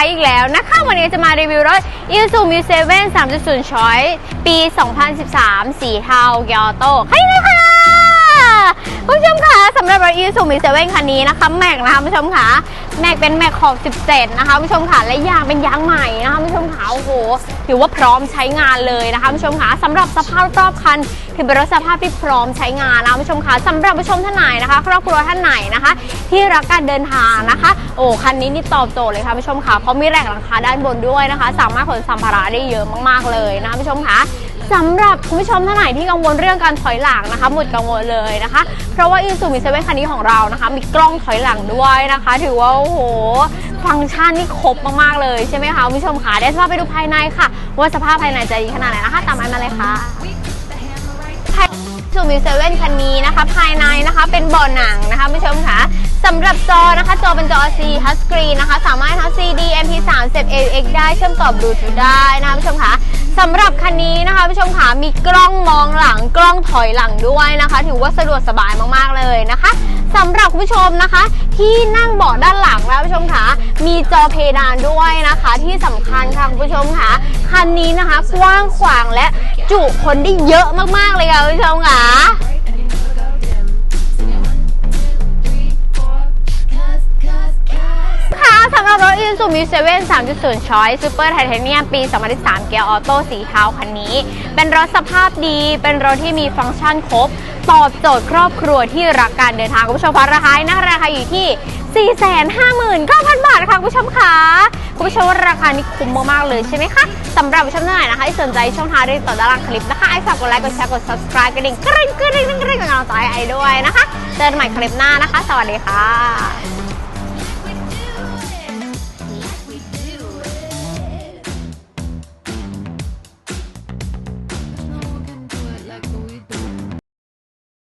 พูไปอีกแล้วนะคะ วันนี้จะมารีวิวรถ i s u Mu 7 3.0 Choice ปี 2013 สีเทาเกียวโตใครเลยค่ะคุณผู้ชมค่ะ สำหรับรถ Isuzu Mu 7คันนี้นะคะแม็กนะคะผู้ชมค่ะแม็กเป็นแม็กขอบ 17 นะคะผู้ชมค่ะและยางเป็นยางใหม่นะคะผู้ชมค่ะโอ้โหถือว่าพร้อมใช้งานเลยนะคะผู้ชมค่ะสำหรับสภาพรอบคันถือเป็นรถสภาพที่พร้อมใช้งานนะคุณผู้ชมค่ะสำหรับผู้ชมท่านไหนนะคะ ครอบครัวท่านไหนนะคะ ที่รักการเดินทางนะคะ โอ้คันนี้นี่ตอบโจทย์เลยค่ะผู้ชมค่ะเพราะมีแหลกหลังคาด้านบนด้วยนะคะ สามารถขนสัมภาระได้เยอะมากๆเลยนะคะผู้ชมค่ะ สำหรับคุณผู้ชมท่านไหนที่กังวลเรื่องการถอยหลังนะคะ หมดกังวลเลยนะคะ เพราะว่าอีซูมิเซเว่นคันนี้ของเรานะคะ มีกล้องถอยหลังด้วยนะคะ ถือว่าโอ้โหฟังก์ชันนี่ครบมากๆเลยใช่ไหมคะคุณผู้ชมคะเดี๋ยวจะพาไปดูภายในค่ะ ว่าสภาพภายในจะดีขนาดไหนนะคะ ตามไอมาเลยค่ะซูมิเซเว่นคันนี้นะคะ ภายในนะคะเป็นบาะหนังนะคะผู้ชมค่ะสำหรับจอนะคะ จอเป็นจอ C Touch Screen นะคะ สามารถทั้ง CD MP3 เสียบ AUX ได้เชื่อมต่อบลูทูธได้นะคะผู้ชมค่ะ สำหรับคันนี้นะคะผู้ชมค่ะมีกล้องมองหลังกล้องถอยหลังด้วยนะคะ ถือว่าสะดวกสบายมากๆเลยนะคะสำหรับคุณผู้ชมนะคะ ที่นั่งเบาะด้านหลังนะผู้ชมค่ะมีจอเพดานด้วยนะคะ ที่สำคัญค่ะผู้ชมค่ะคันนี้นะคะกว้างขวางและจุคนได้เยอะมากๆเลยค่ะผู้ชมค่ะำหรับรถ Isuzu Mu 7 3.0 Choice Super Titanium ปี 2013 เกียร์ออโต้สีเทาคันนี้ เป็นรถสภาพดีเป็นรถที่มีฟังก์ชันครบ ตอบโจทย์ครอบครัวที่รักการเดินทางคุณผู้ชมคะราคานะราคาอยู่ที่ 459,000 บาทค่ะคุณผู้ชมค่ะคุณผู้ชมว่าราคานี้คุ้มมากๆเลยใช่ไหมคะสำหรับผู้ชมท่านไหนนะคะที่สนใจช่องทางที่ต่อด้านล่างคลิปนะคะไอ้ฝากกดไลค์กดแชร์กด subscribe กระดิ่งกริ๊งกริ๊งกริ๊งกริ๊งเป็นกำลังใจให้ไอด้วยนะคะเจอกันใหม่คลิปหน้านะคะ สวัสดีค่ะ